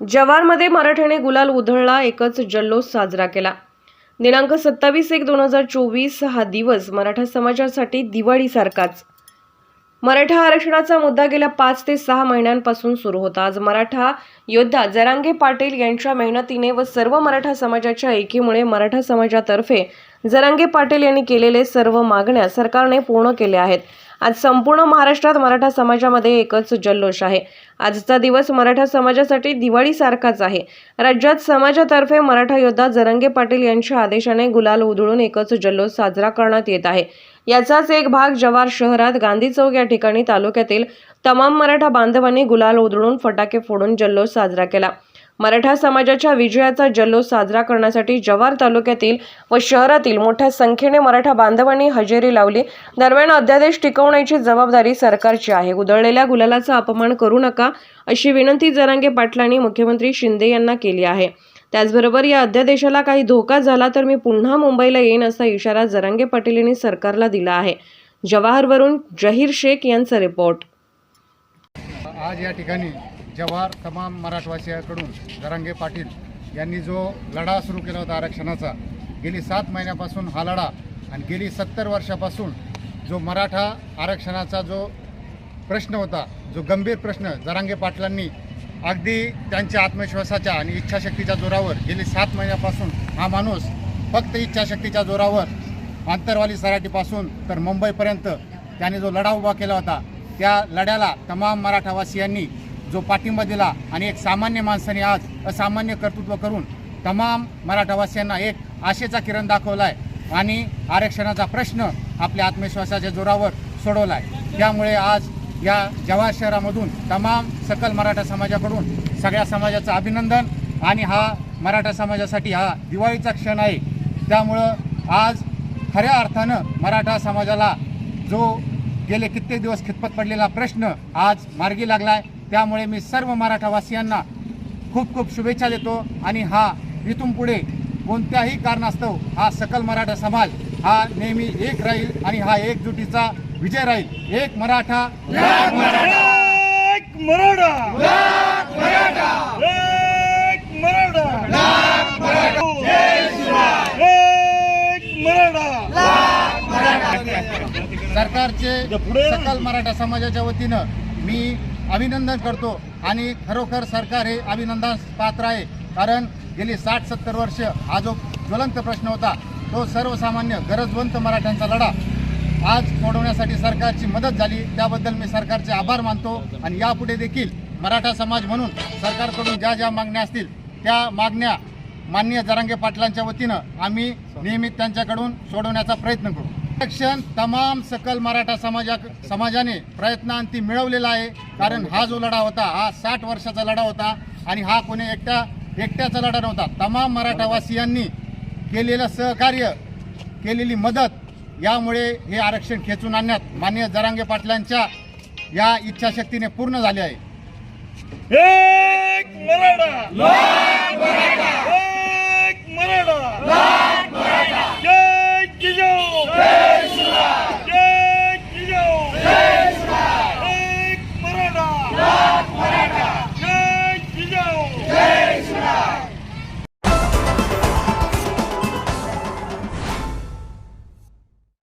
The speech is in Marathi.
जवारमध्ये मराठ्याने गुलाल उधळला एकच जल्लोष साजरा केला. दिनांक सत्तावीस एक दोन हजार चोवीस हा दिवस मराठा समाजासाठी दिवाळीसारखाच मराठा आरक्षणाचा मुद्दा गेल्या पाच ते सहा महिन्यांपासून सुरू होता. आज मराठा योद्धा जरांगे पाटील यांच्या मेहनतीने व सर्व मराठा समाजाच्या एकीमुळे मराठा समाजातर्फे जरांगे पाटील यांनी केलेले सर्व मागण्या सरकारने पूर्ण केल्या आहेत. आज संपूर्ण महाराष्ट्रात मराठा समाजामध्ये एकच जल्लोष आहे. आजचा दिवस मराठा समाजासाठी दिवाळीसारखाच आहे. राज्यात समाजातर्फे मराठा योद्धा जरंगे पाटील यांच्या आदेशाने गुलाल उधळून एकच जल्लोष साजरा करण्यात येत आहे. याचाच एक भाग जवार शहरात गांधी चौक या ठिकाणी तालुक्यातील तमाम मराठा बांधवांनी गुलाल उधळून फटाके फोडून जल्लोष साजरा केला. मराठा समाजाच्या विजयाचा जल्लोष साजरा करण्यासाठी जव्हार तालुक्यातील व शहरातील मोठ्या संख्येने मराठा बांधवांनी हजेरी लावली. दरम्यान अध्यादेश टिकवण्याची जबाबदारी सरकारची आहे. उधळलेल्या गुलालाचा अपमान करू नका अशी विनंती जरांगे पाटलांनी मुख्यमंत्री शिंदे यांना केली आहे. त्याचबरोबर या अध्यादेशाला काही धोका झाला तर मी पुन्हा मुंबईला येईन असा इशारा जरांगे पाटील यांनी सरकारला दिला आहे. जवाहरवरून जहीर शेख यांचा रिपोर्ट. आज या ठिकाणी जवाहर तमाम मराठवासियाकडून जरांगे पाटील यांनी जो लढा सुरू केला होता आरक्षणाचा गेली सात महिन्यापासून हा लढा आणि गेली सत्तर वर्षापासून जो मराठा आरक्षणाचा जो प्रश्न होता जो गंभीर प्रश्न जरांगे पाटलांनी अगदी त्यांच्या आत्मविश्वासाच्या आणि इच्छाशक्तीच्या जोरावर गेली सात महिन्यापासून हा माणूस फक्त इच्छाशक्तीच्या जोरावर आंतरवाली सराटीपासून तर मुंबईपर्यंत त्याने जो लढा उभा केला होता त्या लढ्याला तमाम मराठावासियांनी जो पाठिंबा दिला आणि एक सामान्य माणसाने आज असामान्य कर्तृत्व करून तमाम मराठावासियांना एक आशेचा किरण दाखवला आहे आणि आरक्षणाचा प्रश्न आपल्या आत्मविश्वासाच्या जोरावर सोडवला आहे त्यामुळे आज या जवाहर शहरामधून तमाम सकल मराठा समाजाकडून सगळ्या समाजाचं अभिनंदन आणि हा मराठा समाजासाठी हा दिवाळीचा क्षण आहे. त्यामुळं आज खऱ्या अर्थानं मराठा समाजाला जो गेले कित्येक दिवस खितपत पडलेला प्रश्न आज मार्गी लागला आहे त्यामुळे मी सर्व मराठावासियांना खूप खूप शुभेच्छा देतो आणि हा इथून पुढे कोणत्याही कारणास्तव हा सकल मराठा समाज हा नेहमी एक राहील आणि हा एकजुटीचा विजय राहील. एक मराठा. एक मराठा. एक मराठा. एक मराठा. सरकारचे पुढे. सकल मराठा समाजाच्या वतीनं मी अभिनंदन करतो आणि खरोखर सरकार हे अभिनंदनास पात्र आहे. कारण गेली साठ सत्तर वर्ष हा जो ज्वलंत प्रश्न होता तो सर्वसामान्य गरजवंत मराठ्यांचा लढा आज सोडवण्यासाठी सरकारची मदत झाली. त्याबद्दल मी सरकारचे आभार मानतो आणि यापुढे देखील मराठा समाज म्हणून सरकारकडून ज्या ज्या मागण्या असतील त्या मागण्या माननीय जरांगे पाटलांच्या वतीनं आम्ही नियमित त्यांच्याकडून सोडवण्याचा प्रयत्न करू. आरक्षण तमाम सकल मराठा समाजा समाजाने प्रयत्नांती मिळवलेला आहे. कारण हा जो लढा होता हा साठ वर्षाचा लढा होता आणि हा कोणी एकट्या एकट्याचा लढा नव्हता. तमाम मराठावासियांनी केलेलं सहकार्य केलेली मदत यामुळे हे आरक्षण खेचून आणण्यात माननीय जरांगे पाटलांच्या या इच्छाशक्तीने पूर्ण झाले आहे.